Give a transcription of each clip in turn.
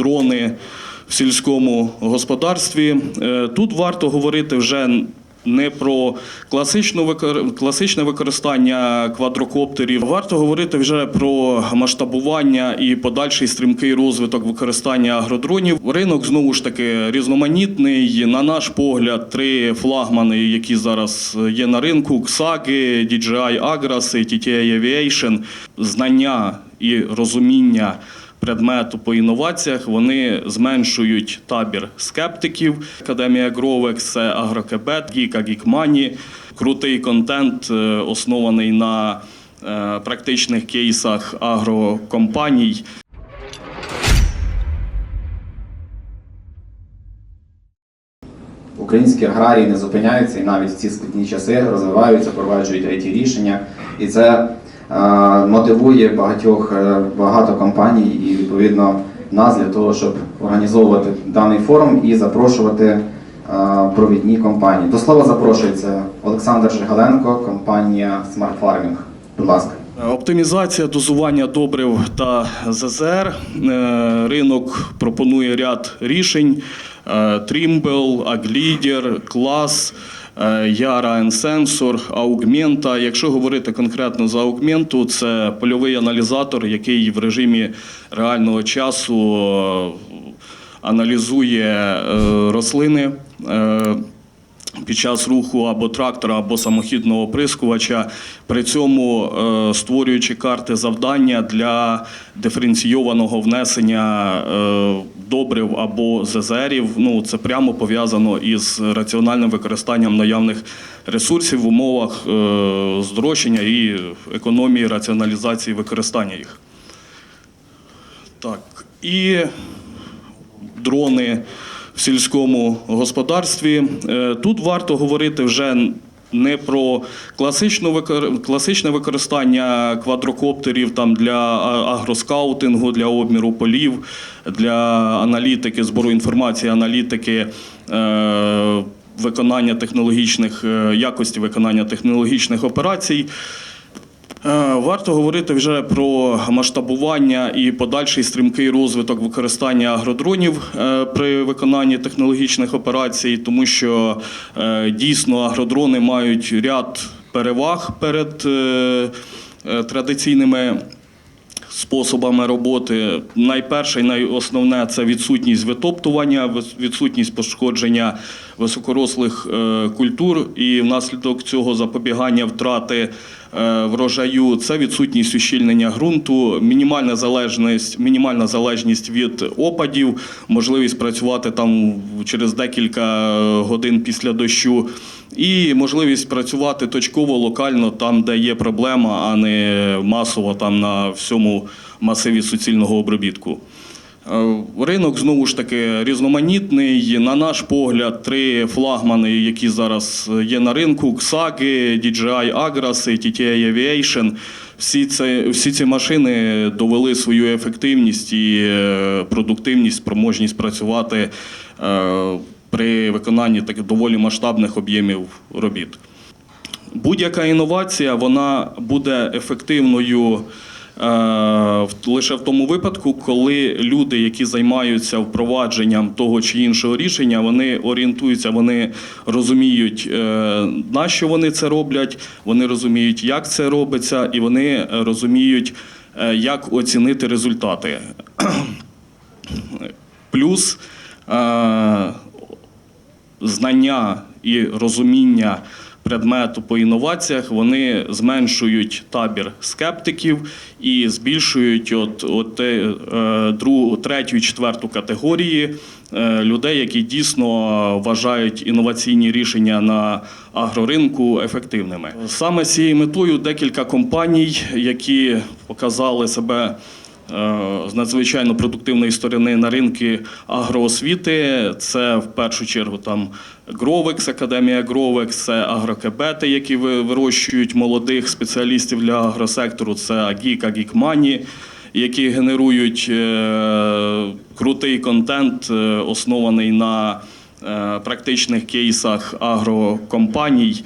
дрони в сільському господарстві. Е, Тут варто говорити вже не про класичну класичне використання квадрокоптерів. Варто говорити вже про масштабування і подальший стрімкий розвиток використання агродронів. Ринок знову ж таки різноманітний. На наш погляд, три флагмани, які зараз є на ринку: XAG, DJI Agras і TTI Aviation. Знання і розуміння предмету по інноваціях, вони зменшують табір скептиків. Академія Гровекс це Агрокебет, Гіка Гікмані. Крутий контент, е, оснований на е, практичних кейсах агрокомпаній. Українські аграрії не зупиняються і навіть в ці складні часи розвиваються, впроваджують it рішення, і це мотивує багатьох е, багато компаній і відповідно нас для того, щоб організовувати даний форум і запрошувати е, провідні компанії. До слова запрошується Олександр Жигаленко, компанія Smart Farming. Будь ласка. Оптимізація дозування добрив та ЗЗР. Е, Ринок пропонує ряд рішень: е, Trimble, Аглідер, е, Yara Sensor, Augmenta. Якщо говорити конкретно за Augmentu, це польовий аналізатор, який в режимі реального часу е, аналізує е, рослини. Під час руху або трактора, або самохідного оприскувача, при цьому е, створюючи карти завдання для диференційованого внесення е, добрив або ЗЗРів. Ну це прямо пов'язано із раціональним використанням наявних ресурсів в умовах е, здрощення і економії раціоналізації використання їх. Так, і дрони сільському господарстві. Е, Тут варто говорити вже не про класичну класичне використання квадрокоптерів там для агроскаутингу, для обміру полів, для аналітики, збору інформації, аналітики. е, Виконання технологічних е, якості виконання технологічних операцій. Е, Варто говорити вже про масштабування і подальший стрімкий розвиток використання агродронів е, при виконанні технологічних операцій, тому що е, дійсно агродрони мають ряд переваг перед традиційними способами роботи. Найперше і найосновне це відсутність витоптування, відсутність пошкодження високорослих е, культур, і внаслідок цього запобігання втрати е, врожаю це відсутність ущільнення ґрунту, мінімальна залежність, мінімальна залежність від опадів, можливість працювати там через декілька годин після дощу. І можливість працювати точково, локально там, де є проблема, а не масово там на всьому масиві суцільного обробітку. Е, Ринок знову ж таки різноманітний. На наш погляд, три флагмани, які зараз є на ринку: XAG, DJI Agras і TTI Aviation. Всі, це, всі ці машини довели свою ефективність і е, продуктивність, спроможність працювати е, при виконанні таких доволі масштабних об'ємів робіт. Будь-яка інновація вона буде ефективною е, лише в тому випадку, коли люди, які займаються впровадженням того чи іншого рішення, вони орієнтуються, вони розуміють, е, на що вони це роблять, вони розуміють, як це робиться, і вони розуміють, е, як оцінити результати. Плюс е, знання і розуміння предмету по інноваціях вони зменшують табір скептиків і збільшують от, от е, другу, третю і четверту категорії е, людей, які дійсно вважають інноваційні рішення на агроринку ефективними. Саме з цією метою декілька компаній, які показали себе з надзвичайно продуктивної сторони на ринки агроосвіти. Це в першу чергу там Гровекс, Академія Гровекс, це агрокебети, які вирощують молодих спеціалістів для агросектору. Це Агіка, Гікмані. Які генерують е, крутий контент, е, оснований на е, практичних кейсах агрокомпаній,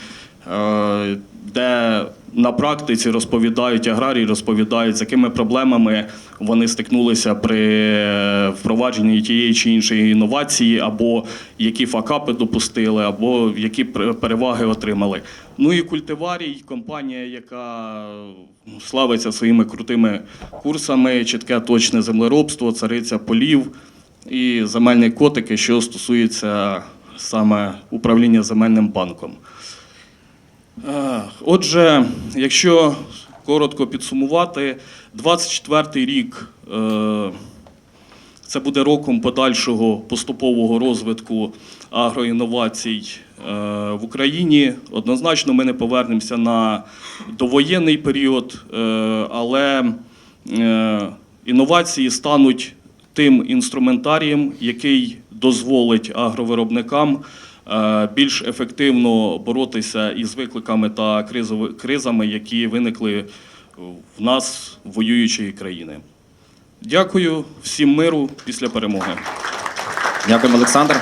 е, де на практиці розповідають аграрії, розповідають, з якими проблемами вони стикнулися при е, впровадженні тієї чи іншої інновації, або які факапи допустили, або які переваги отримали. Ну і культиварій, компанія, яка ну, славиться своїми крутими курсами, чітке точне землеробство, цариця полів і земельні котики, що стосується саме управління земельним банком. Е, Отже, якщо коротко підсумувати, 24-й рік е, це буде роком подальшого поступового розвитку агроінновацій е, в Україні. Однозначно, ми не повернемося на довоєнний період, але інновації стануть тим інструментарієм, який дозволить агровиробникам більш ефективно боротися із викликами та кризами, які виникли в нас, воюючої країни. Дякую всім миру після перемоги. Дякуємо, Олександр.